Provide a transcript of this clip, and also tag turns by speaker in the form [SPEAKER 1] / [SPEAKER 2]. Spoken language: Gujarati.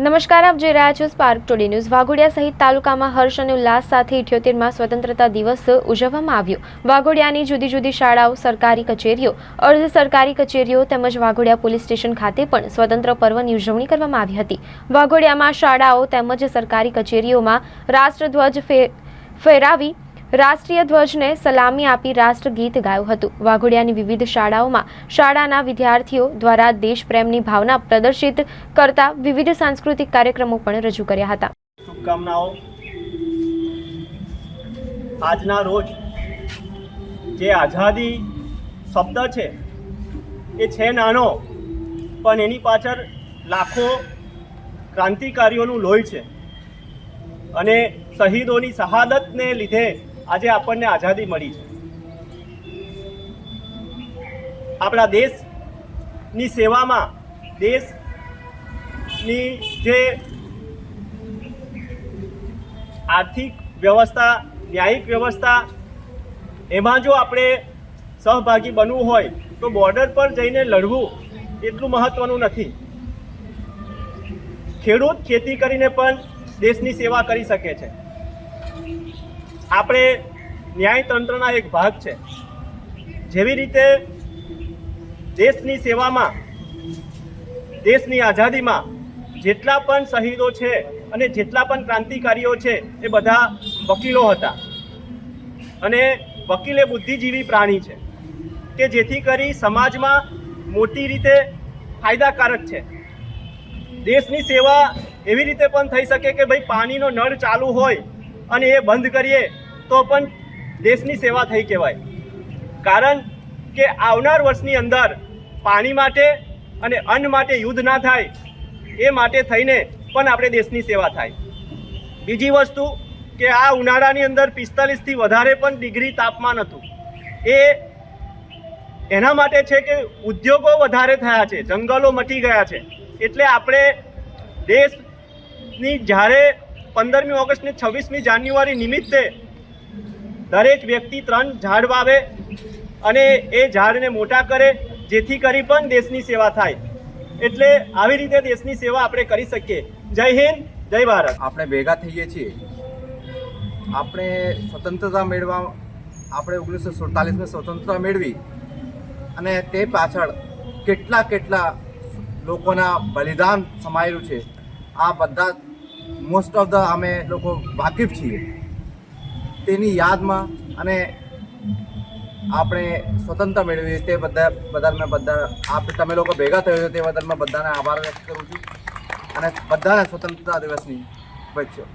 [SPEAKER 1] નમસ્કાર, આપ જોઈ રહ્યા છો સ્પાર્ક ટુડે ન્યૂઝ વાઘોડિયા સહિત તાલુકામાં હર્ષ અને ઉલ્લાસ સાથે ઇઠ્યોતેરમાં સ્વતંત્રતા દિવસ ઉજવવામાં આવ્યો. વાઘોડિયાની જુદી જુદી શાળાઓ, સરકારી કચેરીઓ, અર્ધ સરકારી કચેરીઓ તેમજ વાઘોડિયા પોલીસ સ્ટેશન ખાતે પણ સ્વતંત્ર પર્વની ઉજવણી કરવામાં આવી હતી. વાઘોડિયામાં શાળાઓ તેમજ સરકારી કચેરીઓમાં રાષ્ટ્રધ્વજ ફે- ફહેરાવી રાષ્ટ્રીય ધ્વજને સલામી આપી રાષ્ટ્રગીત ગાયું હતું. વાઘોડિયાની વિવિધ શાળાઓમાં શાળાના વિદ્યાર્થીઓ દ્વારા દેશપ્રેમની ભાવના પ્રદર્શિત કરતા વિવિધ સાંસ્કૃતિક કાર્યક્રમો પણ રજૂ કર્યા હતા.
[SPEAKER 2] શુભકામનાઓ. આજના રોજ જે આઝાદી શબ્દ છે, એ છે નાનો, પણ એની પાછળ લાખો ક્રાંતિકારીઓનું લોહી છે. અને શહીદોની શહાદતને લીધે આજે આપણને આઝાદી મળી છે. આપણા દેશની સેવામાં, દેશની જે આર્થિક વ્યવસ્થા, ન્યાયિક વ્યવસ્થા, એમાં જો આપણે સહભાગી બનવું હોય, તો બોર્ડર પર જઈને લડવું એટલું મહત્ત્વનું નથી. ખેડૂત ખેતી કરીને પણ દેશની સેવા કરી શકે છે. આપણે ન્યાયતંત્રના એક ભાગ છે. જેવી રીતે દેશની સેવામાં, દેશની આઝાદીમાં જેટલા પણ શહીદો છે અને જેટલા પણ ક્રાંતિકારીઓ છે, એ બધા વકીલો હતા. અને વકીલ એ બુદ્ધિજીવી પ્રાણી છે, કે જેથી કરી સમાજમાં મોટી રીતે ફાયદાકારક છે. દેશની સેવા એવી રીતે પણ થઈ શકે કે ભાઈ પાણીનો નળ ચાલુ હોય અને એ બંધ કરીએ તો પણ દેશની સેવા થઈ કહેવાય. કારણ કે આવનાર વર્ષની અંદર પાણી માટે અને અન્ન માટે યુદ્ધ ના થાય, એ માટે થઈને પણ આપણે દેશની સેવા થાય. બીજી વસ્તુ કે આ ઉનાળાની અંદર પિસ્તાલીસથી વધારે પણ ડિગ્રી તાપમાન હતું. એ એના માટે છે કે ઉદ્યોગો વધારે થયા છે, જંગલો મટી ગયા છે. એટલે આપણે દેશની જ્યારે પંદરમી ઓગસ્ટ ને છવ્વીસમી જાન્યુઆરી નિમિત્તે દરેક વ્યક્તિ ત્રણ ઝાડ વાવે અને એ ઝાડને મોટા કરે, જેથી કરી પણ દેશની સેવા થાય. એટલે આવી રીતે દેશની સેવા આપણે કરી શકીએ. જય હિન્દ, જય ભારત.
[SPEAKER 3] આપણે ભેગા થઈએ છીએ. આપણે સ્વતંત્રતા મેળવા, આપણે ઓગણીસો સુડતાલીસમાં સ્વતંત્રતા મેળવી અને તે પાછળ કેટલા કેટલા લોકોના બલિદાન સમાયેલું છે. આ બધા મોસ્ટ ઓફ ધ અમે લોકો વાકેફ છીએ. તેની યાદમાં અને આપણે સ્વતંત્ર મેળવીએ તે બધા મેં બધા આપ તમે લોકો ભેગા થયો છો તે બદલ મેં બધાને આભાર વ્યક્ત કરું છું. અને બધાને સ્વતંત્રતા દિવસની શુભેચ્છાઓ.